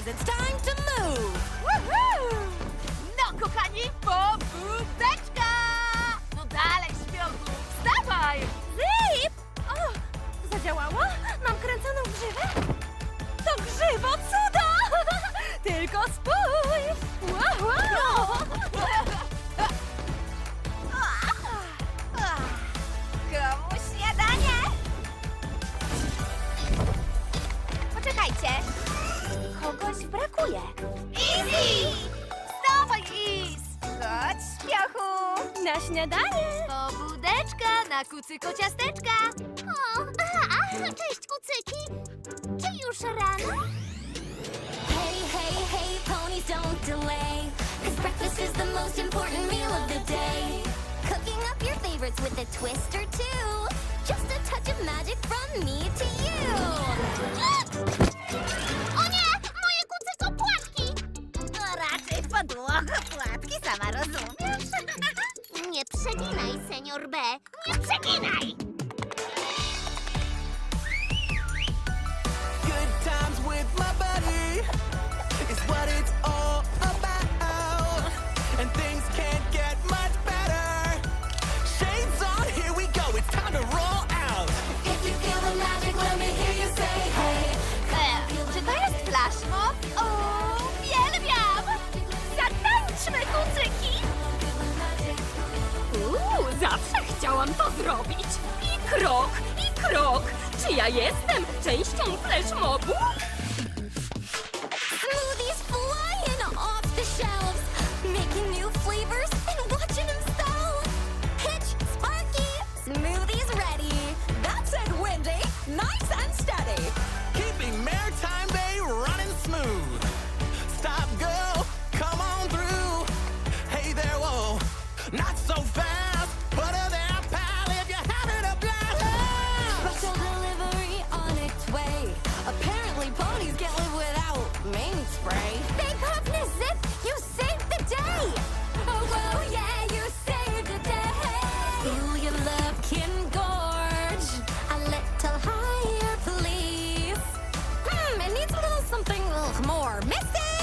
because it's time. pasuje. Easy! Wstawaj, Is! Chodź, śpiochu! Na śniadanie! Pobudeczka na kucyko ciasteczka! O, aha, cześć kucyki! Czy już rano? Hey, hey, hey, ponies, don't delay. Cause breakfast is the most important meal of the day. Cooking up your favorites with a twist or Sama rozumiesz? Nie przeginaj, senior B. Nie przeginaj! Chciałam to zrobić! I krok, i krok! Czy ja jestem częścią flash mobu? something ugh, more. missing.